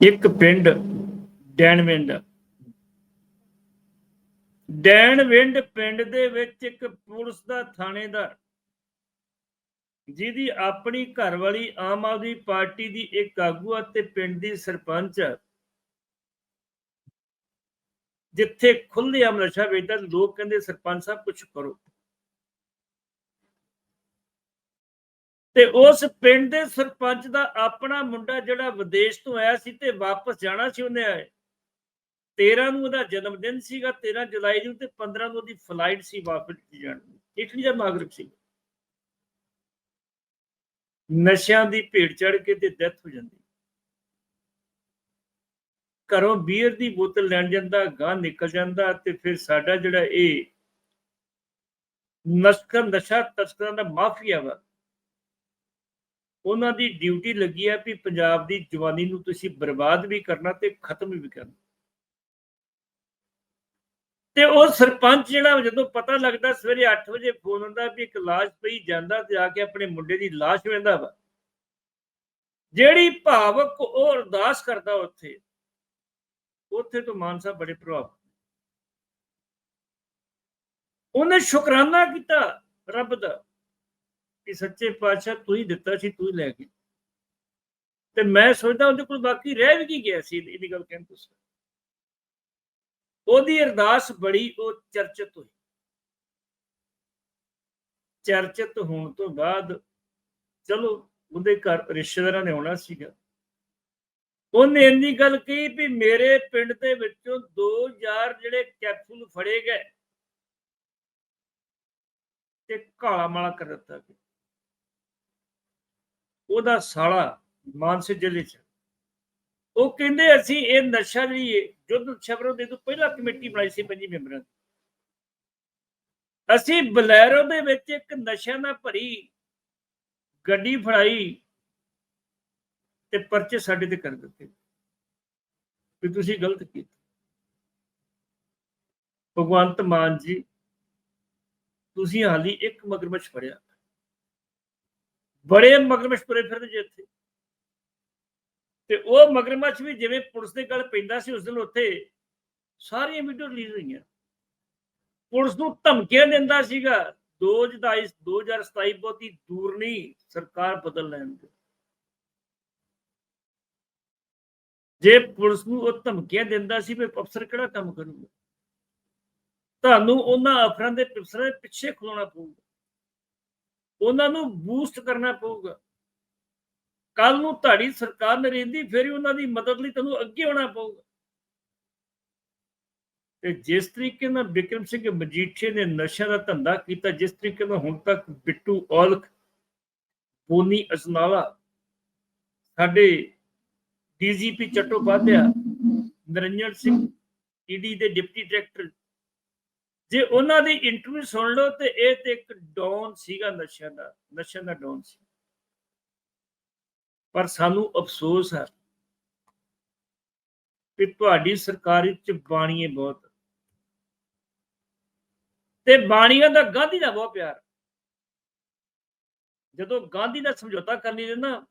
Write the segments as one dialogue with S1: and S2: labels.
S1: ਇੱਕ ਪਿੰਡ ਡੈਣਵਿੰਡ ਡੈਣਵਿੰਡ ਪਿੰਡ ਦੇ ਵਿੱਚ ਇੱਕ ਪੁਲਿਸ ਦਾ ਥਾਣੇਦਾਰ, ਜਿਹਦੀ ਆਪਣੀ ਘਰਵਾਲੀ ਆਮ ਆਦਮੀ ਪਾਰਟੀ ਦੀ ਇੱਕ ਆਗੂ ਆ ਤੇ ਪਿੰਡ ਦੀ ਸਰਪੰਚ ਆ। ਜਿੱਥੇ ਖੁੱਲ੍ਹੇਆਮ ਨਸ਼ਾ ਵੇਚਦਾ, ਲੋਕ ਕਹਿੰਦੇ ਸਰਪੰਚ ਸਾਹਿਬ ਕੁਝ ਕਰੋ। ਤੇ ਉਸ ਪਿੰਡ ਦੇ ਸਰਪੰਚ ਦਾ ਆਪਣਾ ਮੁੰਡਾ ਜਿਹੜਾ ਵਿਦੇਸ਼ ਤੋਂ ਆਇਆ ਸੀ ਤੇ ਵਾਪਸ ਜਾਣਾ ਸੀ ਉਹਨੇ 13 ਨੂੰ ਉਹਦਾ ਜਨਮ ਦਿਨ ਸੀਗਾ 13 ਜੁਲਾਈ ਨੂੰ ਤੇ 15 ਨੂੰ ਉਹਦੀ ਫਲਾਈਟ ਸੀ ਵਾਪਸ ਜਾਣ ਦੀ। ਇਟਲੀ ਦਾ ਨਾਗਰਿਕ ਸੀ। ਨਸ਼ਿਆਂ ਦੀ ਭੇਟ ਚੜ ਕੇ ਤੇ ਡੈਥ ਹੋ ਜਾਂਦੀ। ਘਰੋਂ ਬੀਅਰ ਦੀ ਬੋਤਲ ਲੈਣ ਜਾਂਦਾ ਗਾਂ ਨਿਕਲ ਜਾਂਦਾ ਤੇ ਫਿਰ ਸਾਡਾ ਜਿਹੜਾ ਇਹ ਨਸ਼ਕਰ, ਨਸ਼ਾ ਤਸਕਰਾਂ ਦਾ ਮਾਫੀਆ ਵਾ ਉਹਨਾਂ ਦੀ ਡਿਊਟੀ ਲੱਗੀ ਹੈ ਵੀ ਪੰਜਾਬ ਦੀ ਜਵਾਨੀ ਨੂੰ ਤੁਸੀਂ ਬਰਬਾਦ ਵੀ ਕਰਨਾ ਤੇ ਖਤਮ ਵੀ ਕਰਨਾ। ਤੇ ਉਹ ਸਰਪੰਚ ਜਿਹੜਾ ਜਦੋਂ ਪਤਾ ਲੱਗਦਾ ਸਵੇਰੇ 8 ਵਜੇ ਫੋਨ ਹੁੰਦਾ ਵੀ ਇੱਕ ਲਾਸ਼ ਪਈ ਜਾਂਦਾ ਤੇ ਆ ਕੇ ਆਪਣੇ ਮੁੰਡੇ ਦੀ ਲਾਸ਼ ਵੇਂਦਾ ਵਾ। ਜਿਹੜੀ ਭਾਵਕ ਉਹ ਅਰਦਾਸ ਕਰਦਾ ਉੱਥੇ ਉੱਥੇ ਤੋਂ ਮਾਨ ਸਾਹਿਬ ਬੜੇ ਪ੍ਰਭਾਵ ਉਹਨੇ ਸ਼ੁਕਰਾਨਾ ਕੀਤਾ ਰੱਬ ਦਾ। ਕਿ ਸੱਚੇ ਪਾਤਸ਼ਾਹ ਤੂੰ ਹੀ ਦਿੱਤਾ ਸੀ ਤੂੰ ਹੀ ਲੈ ਗਿਆ ਤੇ ਮੈਂ ਸੋਚਦਾ ਉਹਦੇ ਕੋਲ ਬਾਕੀ ਰਹਿ ਵੀ ਕੀ ਗਿਆ ਸੀ, ਇਹਦੀ ਗੱਲ ਕਹਿੰਦੇ ਤੁਸੀਂ ਉਹਦੀ ਅਰਦਾਸ ਬੜੀ, ਉਹ ਚਰਚਿਤ ਹੋਈ। ਚਰਚਿਤ ਹੋਣ ਤੋਂ ਬਾਅਦ, ਚਲੋ, ਉਹਦੇ ਘਰ ਰਿਸ਼ਤੇਦਾਰਾਂ ਨੇ ਆਉਣਾ ਸੀਗਾ। ਉਹਨੇ ਇੰਨੀ ਗੱਲ ਕਹੀ ਵੀ ਮੇਰੇ ਪਿੰਡ ਦੇ ਵਿੱਚੋਂ 2000 ਜਿਹੜੇ ਕੈਪਸੂਲ ਫੜੇ ਗਏ। ਤੇ ਕਾਲਾ ਮਾਲਾ ਕਰ ਦਿੱਤਾ ਗਿਆ। ਉਹਦਾ ਸਾਲਾ ਮਾਨਸੇ ਜ਼ਿਲ੍ਹੇ ਚ। ਉਹ ਕਹਿੰਦੇ ਅਸੀਂ ਇਹ ਨਸ਼ਾ ਜਿਹੜੀ ਹੈ ਜੁੱਧ ਛਬਰੋਂ ਦੇ ਤੋਂ ਪਹਿਲਾਂ ਕਮੇਟੀ ਬਣਾਈ ਸੀ ਪੰਜੀ ਮੈਂਬਰਾਂ ਦੀ। ਅਸੀਂ ਬਲੈਰੋ ਦੇ ਵਿੱਚ ਇੱਕ ਨਸ਼ਿਆਂ ਨਾਲ ਭਰੀ ਗੱਡੀ ਫੜਾਈ ਤੇ ਪਰਚੇ ਸਾਡੇ ਤੇ ਕਰ ਦਿੱਤੇ। ਵੀ ਤੁਸੀਂ ਗਲਤ ਕੀਤਾ। ਭਗਵੰਤ ਮਾਨ ਜੀ, ਤੁਸੀਂ ਹਾਲੀ ਇੱਕ ਮਗਰਮੱਛ ਫੜਿਆ। ਬੜੇ ਮਗਰਮੱਛ ਪਰੇ ਫਿਰਦੇ ਜੇ ਇੱਥੇ ਤੇ ਉਹ ਮਗਰਮੱਛ ਵੀ ਜਿਵੇਂ ਪੁਲਿਸ ਦੇ ਗੱਲ ਪੈਂਦਾ ਸੀ ਉਸ ਦਿਨ ਉੱਥੇ, ਸਾਰੀਆਂ ਵੀਡੀਓ ਰਿਲੀਜ਼ ਹੋਈਆਂ। ਪੁਲਿਸ ਨੂੰ ਧਮਕੀਆਂ ਦਿੰਦਾ ਸੀਗਾ 2027 2027 ਬਹੁਤੀ ਦੂਰ ਨਹੀਂ, ਸਰਕਾਰ ਬਦਲ ਲੈਣ ਦੇ ਜੇ ਪੁਲਿਸ ਨੂੰ ਉਹ ਧਮਕੀਆਂ ਦਿੰਦਾ ਸੀ ਵੀ ਅਫਸਰ ਕਿਹੜਾ ਕੰਮ ਕਰੂਗਾ? ਤੁਹਾਨੂੰ ਉਹਨਾਂ ਅਫਸਰਾਂ ਦੇ ਪਿੱਛੇ ਖਲੋਣਾ ਪਊਗਾ। ਉਹਨਾਂ ਨੂੰ ਬੂਸਟ ਕਰਨਾ ਪਊਗਾ। ਕੱਲ ਨੂੰ ਤੁਹਾਡੀ ਸਰਕਾਰ ਨਰੇਂਦੀ ਫਿਰ ਉਹਨਾਂ ਦੀ ਮਦਦ ਲਈ ਤੁਹਾਨੂੰ ਅੱਗੇ ਆਉਣਾ ਪਊਗਾ। ਤੇ ਜਿਸ ਤਰੀਕੇ ਨਾਲ ਵਿਕਰਮ ਸਿੰਘ ਮਜੀਠੀਆ ਨੇ ਨਸ਼ਾ ਦਾ ਧੰਦਾ ਕੀਤਾ, ਜਿਸ ਤਰੀਕੇ ਨਾਲ ਹੁਣ ਤੱਕ ਬਿੱਟੂ ਔਲਖ ਪੋਨੀ ਅਜਨਾਲਾ ਸਾਡੇ ਡੀਜੀਪੀ ਚਟੋਪਾਧਿਆ ਨਰਿੰਜਨ ਸਿੰਘ ਈਡੀ ਦੇ ਡਿਪਟੀ ਡਾਇਰੈਕਟਰ ਜੇ ਉਹਨਾਂ ਦੀ ਇੰਟਰਵਿਊ ਸੁਣ ਲਓ ਤੇ ਇਹ ਤੇ ਇੱਕ ਡੌਨ ਸੀਗਾ ਨਸ਼ਿਆਂ ਦਾ ਨਸ਼ਿਆਂ ਦਾ ਡੌਨ ਸੀ। ਪਰ ਸਾਨੂੰ ਅਫਸੋਸ ਹੈ ਕਿ ਤੁਹਾਡੀ ਸਰਕਾਰ ਚ ਬਾਣੀਏ ਬਹੁਤ ਤੇ ਬਾਣੀਆਂ ਦਾ ਗਾਂਧੀ ਦਾ ਬਹੁਤ ਪਿਆਰ ਜਦੋਂ ਗਾਂਧੀ ਦਾ ਸਮਝੌਤਾ ਕਰਨੀ ਲਈਏ ਨਾ,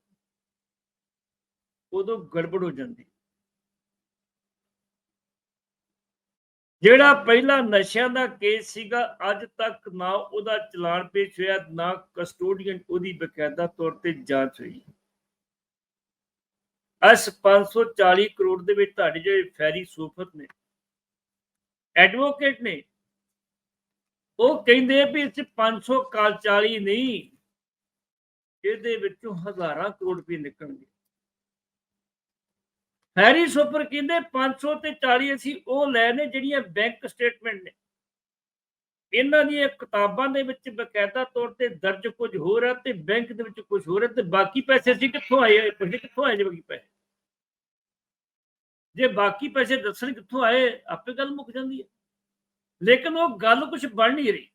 S1: ਉਦੋਂ ਗੜਬੜ ਹੋ ਜਾਂਦੀ। ਜਿਹੜਾ ਪਹਿਲਾ ਨਸ਼ਿਆਂ ਦਾ ਕੇਸ ਸੀਗਾ, ਅੱਜ ਤੱਕ ਨਾ ਉਹਦਾ ਚਲਾਨ ਪੇਸ਼ ਹੋਇਆ, ਨਾ ਕਸਟੋਡੀਅਨ ਉਹਦੀ ਬਕਾਇਦਾ ਤੌਰ ਤੇ ਜਾਂਚ ਹੋਈ। ਅਸ 540 ਕਰੋੜ ਦੇ ਵਿੱਚ ਤੁਹਾਡੇ ਜਿਹੜੇ ਫੈਰੀ ਸੂਫਤ ਨੇ ਐਡਵੋਕੇਟ ਨੇ, ਉਹ ਕਹਿੰਦੇ ਵੀ ਇਸ 500 ਕਾਲ 40 ਨਹੀਂ, ਇਹਦੇ ਵਿੱਚੋਂ ਹਜ਼ਾਰਾਂ ਕਰੋੜ ਰੁਪਏ ਨਿਕਲਣਗੇ। ਹੈਰੀ ਸੁਪਰ ਕਹਿੰਦੇ 500 ਤੇ 40 ਅਸੀਂ ਉਹ ਲੈ ਨੇ ਜਿਹੜੀਆਂ ਬੈਂਕ ਸਟੇਟਮੈਂਟ ਨੇ। ਇਹਨਾਂ ਦੀਆਂ ਕਿਤਾਬਾਂ ਦੇ ਵਿੱਚ ਬਕਾਇਦਾ ਤੌਰ ਤੇ ਦਰਜ ਕੁਝ ਹੋਰ ਹੈ ਤੇ ਬੈਂਕ ਦੇ ਵਿੱਚ ਕੁਝ ਹੋਰ ਹੈ ਤੇ ਬਾਕੀ ਪੈਸੇ ਅਸੀਂ ਕਿੱਥੋਂ ਆਏ ਪੈਸੇ ਕਿੱਥੋਂ ਆਏ ਜੇ ਬਾਕੀ ਪੈਸੇ? ਜੇ ਬਾਕੀ ਪੈਸੇ ਦੱਸਣ ਕਿੱਥੋਂ ਆਏ, ਆਪੇ ਗੱਲ ਮੁੱਕ ਜਾਂਦੀ ਹੈ ਲੇਕਿਨ ਉਹ ਗੱਲ ਕੁਝ ਬਣ ਨਹੀਂ ਰਹੀ।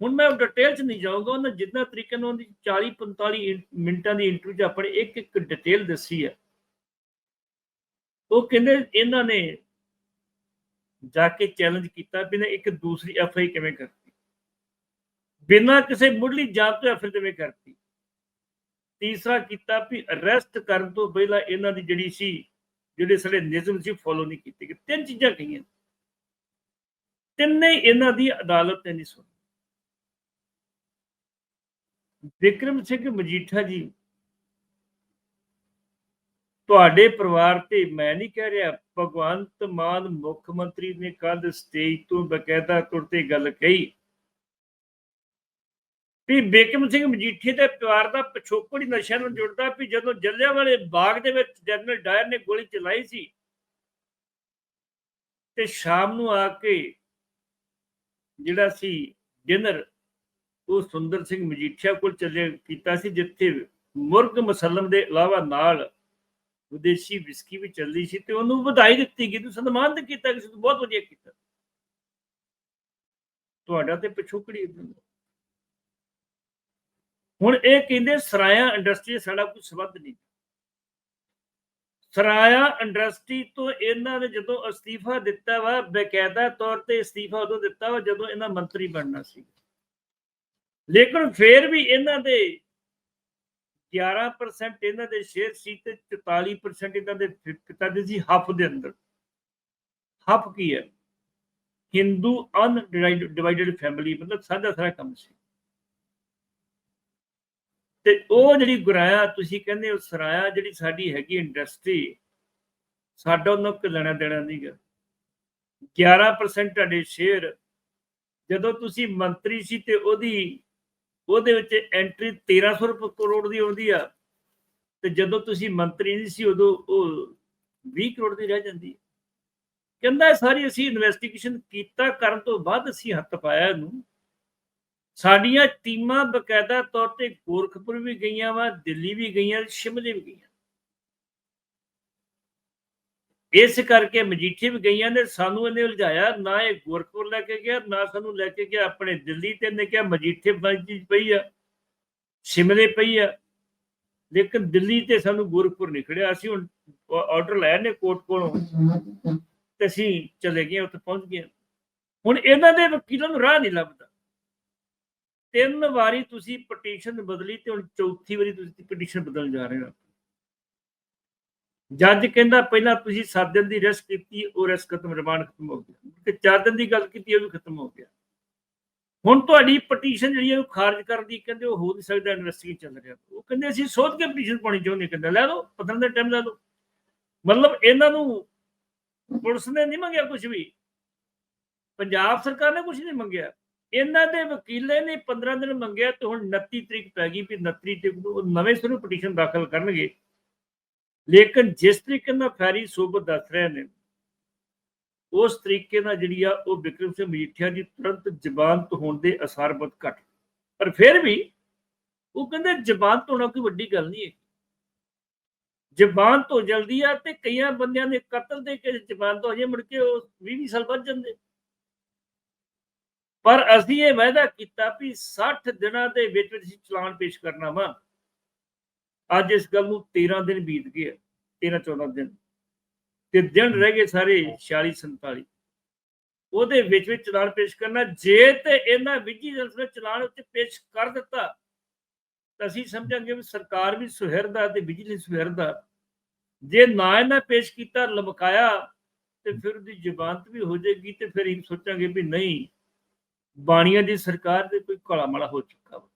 S1: ਹੁਣ ਮੈਂ ਡਿਟੇਲ ਚ ਨਹੀਂ ਜਾਊਂਗਾ, ਉਹਨਾਂ ਜਿੰਨਾ ਤਰੀਕੇ ਨਾਲ ਉਹਦੀ 40 45 ਮਿੰਟਾਂ ਦੀ ਇੰਟਰਵਿਊ ਚ ਆਪਣੇ ਇੱਕ ਇੱਕ ਡਿਟੇਲ ਦੱਸੀ ਹੈ ਉਹ ਕਹਿੰਦੇ ਇਹਨਾਂ ਨੇ ਜਾ ਕੇ ਚੈਲੰਜ ਕੀਤਾ ਵੀ ਨੇ ਇੱਕ ਦੂਸਰੀ ਐਫ ਕਿਵੇਂ ਕਰਤੀ। ਬਿਨਾਂ ਕਿਸੇ ਮੁੱਢਲੀ ਜਾਂਚ ਤੋਂ ਐਫ ਕਿਵੇਂ ਕਰਤੀ। ਤੀਸਰਾ ਕੀਤਾ ਵੀ ਅਰੈਸਟ ਕਰਨ ਤੋਂ ਪਹਿਲਾਂ ਇਹਨਾਂ ਦੀ ਜਿਹੜੀ ਸੀ, ਜਿਹੜੇ ਸਾਡੇ ਨਿਯਮ ਸੀ ਫੋਲੋ ਨਹੀਂ ਕੀਤੇ ਗਏ। ਤਿੰਨ ਚੀਜ਼ਾਂ ਕਹੀਆਂ। ਤਿੰਨੇ ਇਹਨਾਂ ਦੀ ਅਦਾਲਤ ਨੇ ਨਹੀਂ ਸੁਣੀ। ਵਿਕਰਮ ਸਿੰਘ ਮਜੀਠਾ ਜੀ ਤੁਹਾਡੇ ਪਰਿਵਾਰ ਤੇ ਮੈਂ ਨਹੀਂ ਕਹਿ ਰਿਹਾ, ਭਗਵੰਤ ਮਾਨ ਮੁੱਖ ਮੰਤਰੀ ਨੇ ਕੱਲ ਸਟੇਜ ਤੋਂ ਬਕਾਇਦਾ ਤੌਰ ਤੇ ਗੱਲ ਕਹੀ। ਵੀ ਬਿਕਰਮ ਸਿੰਘ ਮਜੀਠੀ ਦੇ ਪਰਿਵਾਰ ਦਾ ਪਿਛੋਕੜ ਹੀ ਨਸ਼ਿਆਂ ਨੂੰ ਜੁੜਦਾ ਵੀ ਜਦੋਂ ਜੱਲਿਆਂਵਾਲੇ ਬਾਗ ਦੇ ਵਿੱਚ ਜਨਰਲ ਡਾਇਰ ਨੇ ਗੋਲੀ ਚਲਾਈ ਸੀ ਤੇ ਸ਼ਾਮ ਨੂੰ ਆ ਕੇ ਜਿਹੜਾ ਸੀ ਡਿਨਰ, ਉਹ ਸੁੰਦਰ ਸਿੰਘ ਮਜੀਠੀਆ ਕੋਲ ਚੱਲੇ, ਕੀਤਾ ਸੀ ਜਿੱਥੇ ਮੁਰਗ ਮਸਲਮ ਦੇ ਇਲਾਵਾ ਨਾਲ ਵਿਦੇਸ਼ੀ ਵਿਸਕੀ ਵੀ ਚੱਲਦੀ ਸੀ ਤੇ ਉਹਨੂੰ ਵਧਾਈ ਦਿੱਤੀ ਗਈ ਤੂੰ ਸਨਮਾਨਿਤ ਕੀਤਾ ਕਿ ਤੂੰ ਬਹੁਤ ਵਧੀਆ ਕੀਤਾ। ਤੁਹਾਡਾ ਤੇ ਪਿਛੋਕੜੀ ਹੁਣ ਇਹ ਕਹਿੰਦੇ ਸਰਾਇਆ ਇੰਡਸਟਰੀ ਸਾਡਾ ਕੋਈ ਸਬੰਧ ਨਹੀਂ। ਸਰਾਇਆ ਇੰਡਸਟਰੀ ਤੋਂ ਇਹਨਾਂ ਨੇ ਜਦੋਂ ਅਸਤੀਫਾ ਦਿੱਤਾ ਵਾ ਬਕਾਇਦਾ ਤੌਰ ਤੇ ਅਸਤੀਫਾ ਉਦੋਂ ਦਿੱਤਾ ਵਾ ਜਦੋਂ ਇਹਨਾਂ ਮੰਤਰੀ ਬਣਨਾ ਸੀ। ਲੇਕਿਨ ਫੇਰ ਵੀ ਇਹਨਾਂ ਦੇ 11% ਇਹਨਾਂ ਦੇ ਸ਼ੇਅਰ ਸੀ ਤੇ 44% ਇਹਨਾਂ ਦੇ ਪਿਤਾ ਦੇ ਸੀ ਹਫ ਦੇ ਅੰਦਰ। ਹਫ ਕੀ ਹੈ? ਹਿੰਦੂ ਅਨਡਿਵਾਈਡਡ ਫੈਮਿਲੀ ਮਤਲਬ ਸਾਦਾ ਸਾਰਾ ਕੰਮ ਸੀ। ਤੇ ਉਹ ਜਿਹੜੀ ਗੁਰਾਇਆ, ਤੁਸੀਂ ਕਹਿੰਦੇ ਹੋ ਸਰਾਇਆ, ਜਿਹੜੀ ਸਾਡੀ ਹੈਗੀ ਇੰਡਸਟਰੀ ਸਾਡਾ ਉਹਨਾਂ ਕੋ ਲੈਣਾ ਦੇਣਾ ਨਹੀਂਗਾ 11% ਤੁਹਾਡੇ ਸ਼ੇਅਰ ਜਦੋਂ ਤੁਸੀਂ ਮੰਤਰੀ ਸੀ ਤੇ ਉਹਦੀ ਉਹਦੇ ਵਿੱਚ ਐਂਟਰੀ 1300 ਰੁਪਏ ਕਰੋੜ ਦੀ ਆਉਂਦੀ ਆ। ਤੇ ਜਦੋਂ ਤੁਸੀਂ ਮੰਤਰੀ ਨਹੀਂ ਸੀ, ਉਦੋਂ ਉਹ 20 ਕਰੋੜ ਦੀ ਰਹਿ ਜਾਂਦੀ ਹੈ ਕਹਿੰਦਾ ਸਾਰੀ ਅਸੀਂ ਇਨਵੈਸਟੀਗੇਸ਼ਨ ਕੀਤਾ, ਕਰਨ ਤੋਂ ਬਾਅਦ ਅਸੀਂ ਹੱਥ ਪਾਇਆ ਇਹਨੂੰ। ਸਾਡੀਆਂ ਟੀਮਾਂ ਬਕਾਇਦਾ ਤੌਰ ਤੇ ਗੋਰਖਪੁਰ ਵੀ ਗਈਆਂ ਵਾ, ਦਿੱਲੀ ਵੀ ਗਈਆਂ, ਸ਼ਿਮਲੇ ਵੀ ਗਈਆਂ। ਇਸ ਕਰਕੇ ਮਜੀਠੀ ਵੀ ਗਈਆਂ ਨੇ, ਸਾਨੂੰ ਇਹਨੇ ਉਲਝਾਇਆ, ਨਾ ਇਹ ਗੋਰਖਪੁਰ ਲੈ ਕੇ ਗਿਆ, ਨਾ ਸਾਨੂੰ ਲੈ ਕੇ ਗਿਆ ਆਪਣੇ ਦਿੱਲੀ ਤੇ, ਇਹਨੇ ਕਿਹਾ ਮਜੀਠੇ ਬੰਜੀ ਪਈ ਆ, ਸ਼ਿਮਲੇ ਪਈ ਆ, ਲੇਕਿਨ ਦਿੱਲੀ ਤੇ ਸਾਨੂੰ ਗੋਰਖਪੁਰ ਨਹੀਂ ਖੜਿਆ, ਅਸੀਂ ਹੁਣ ਆਰਡਰ ਲਾਇਆ ਨੇ ਕੋਰਟ ਕੋਲੋਂ, ਤੇ ਅਸੀਂ ਚਲੇ ਗਏ, ਉੱਥੇ ਪਹੁੰਚ ਗਏ। ਹੁਣ ਇਹਨਾਂ ਦੇ ਵਕੀਲਾਂ ਨੂੰ ਰਾਹ ਨਹੀਂ ਲੱਭਦਾ। ਤਿੰਨ ਵਾਰੀ ਤੁਸੀਂ ਪਟੀਸ਼ਨ ਬਦਲੀ ਤੇ ਹੁਣ ਚੌਥੀ ਵਾਰੀ ਤੁਸੀਂ ਪਟੀਸ਼ਨ ਬਦਲਣ ਜਾ ਰਹੇ ਹੋ। ਜੱਜ ਕਹਿੰਦਾ ਪਹਿਲਾਂ ਤੁਸੀਂ 7 ਦਿਨ ਦੀ ਰੈਸਟ ਕੀਤੀ, ਉਹ ਰੈਸਟ ਖਤਮ ਰਿਮਾਂਡ ਖਤਮ ਹੋ ਗਿਆ। ਤੇ 4 ਦਿਨ ਦੀ ਗੱਲ ਕੀਤੀ, ਉਹ ਵੀ ਖਤਮ ਹੋ ਗਿਆ। ਹੁਣ ਤੁਹਾਡੀ ਪਟੀਸ਼ਨ ਜਿਹੜੀ ਹੈ ਉਹ ਖਾਰਜ ਕਰਨ ਦੀ ਕਹਿੰਦੇ ਉਹ ਹੋ ਨਹੀਂ ਸਕਦਾ ਇਨਵੈਸਟੀਗੇਸ਼ਨ ਚੱਲ ਰਿਹਾ। ਉਹ ਕਹਿੰਦੇ ਅਸੀਂ ਸੋਧ ਕੇ ਪਟੀਸ਼ਨ ਪਾਣੀ ਚਾਹੁੰਦੇ, ਕਹਿੰਦੇ ਲੈ ਲਓ 15 ਦਿਨ ਟਾਈਮ ਲੈ ਲਓ। ਮਤਲਬ ਇਹਨਾਂ ਨੂੰ ਪੁਲਿਸ ਨੇ ਨਹੀਂ ਮੰਗਿਆ ਕੁਝ ਵੀ। ਪੰਜਾਬ ਸਰਕਾਰ ਨੇ ਕੁਝ ਨਹੀਂ ਮੰਗਿਆ। ਇਹਨਾਂ ਦੇ ਵਕੀਲੇ ਨੇ 15 ਦਿਨ ਮੰਗਿਆ ਤੇ ਹੁਣ 29 ਤਰੀਕ ਪੈ ਗਈ ਵੀ 29 ਤਰੀਕ ਨੂੰ ਉਹ ਨਵੇਂ ਸਿਰੋਂ ਪਟੀਸ਼ਨ ਦਾਖਲ ਕਰਨਗੇ। ਲੇਕਿਨ ਜਿਸ ਤਰੀਕੇ ਨਾਲ ਫੈਰੀ ਸੂਬਤ ਦੱਸ ਰਹੇ ਨੇ, ਉਸ ਤਰੀਕੇ ਨਾਲ ਜਿਹੜੀ ਆ ਉਹ ਵਿਕਰਮ ਸਿੰਘ ਮਜੀਠੀਆ ਦੀ ਤੁਰੰਤ ਜ਼ਬਾਨਤ ਹੋਣ ਦੇ ਅਸਾਰ ਬਹੁਤ ਘੱਟ। ਪਰ ਫਿਰ ਵੀ ਉਹ ਕਹਿੰਦੇ ਜ਼ਬਾਨਤ ਹੋਣਾ ਕੋਈ ਵੱਡੀ ਗੱਲ ਨਹੀਂ ਹੈ ਜ਼ਬਾਨ ਹੋ ਜਲਦੀ ਆ ਤੇ ਕਈਆਂ ਬੰਦਿਆਂ ਨੇ ਕਤਲ ਦੇ ਕੇ ਜਬਾਨ ਤੋਂ ਜੇ ਮੁੜ ਕੇ ਉਹ 20 ਸਾਲ ਵੱਧ ਜਾਂਦੇ। ਪਰ ਅਸੀਂ ਇਹ ਵਾਅਦਾ ਕੀਤਾ ਵੀ 60 ਦਿਨਾਂ ਦੇ ਵਿੱਚ ਵਿੱਚ ਚਲਾਨ ਪੇਸ਼ ਕਰਨਾ ਵਾ। ਅੱਜ ਇਸ ਗੱਲ ਨੂੰ 13 ਦਿਨ ਬੀਤ ਗਏ 13 14 ਦਿਨ। ਤੇ ਦਿਨ ਰਹਿ ਗਏ ਸਾਰੇ 46 47 ਉਹਦੇ ਵਿੱਚ ਵਿੱਚ ਚਲਾਨ ਪੇਸ਼ ਕਰਨਾ, ਜੇ ਤੇ ਇਹਨਾਂ ਵਿਜੀਲੈਂਸ ਨੇ ਚਲਾਨ ਉੱਤੇ ਪੇਸ਼ ਕਰ ਦਿੱਤਾ, ਤਾਂ ਅਸੀਂ ਸਮਝਾਂਗੇ ਵੀ ਸਰਕਾਰ ਵੀ ਸੁਹਿਰਦਾ ਤੇ ਵਿਜੀਲੈਂਸ ਸੁਹਿਰਦਾ। ਜੇ ਨਾ ਇਹਨਾਂ ਪੇਸ਼ ਕੀਤਾ, ਲਮਕਾਇਆ, ਤੇ ਫਿਰ ਉਹਦੀ ਜ਼ਬਾਨਤ ਵੀ ਹੋ ਜਾਏਗੀ ਤੇ ਫਿਰ ਇਹ ਸੋਚਾਂਗੇ ਵੀ ਨਹੀਂ, ਬਾਣੀਆਂ ਦੀ ਸਰਕਾਰ ਦੇ ਕੋਈ ਘੋਲਾ ਮਾਲਾ ਹੋ ਚੁੱਕਾ ਵਾ।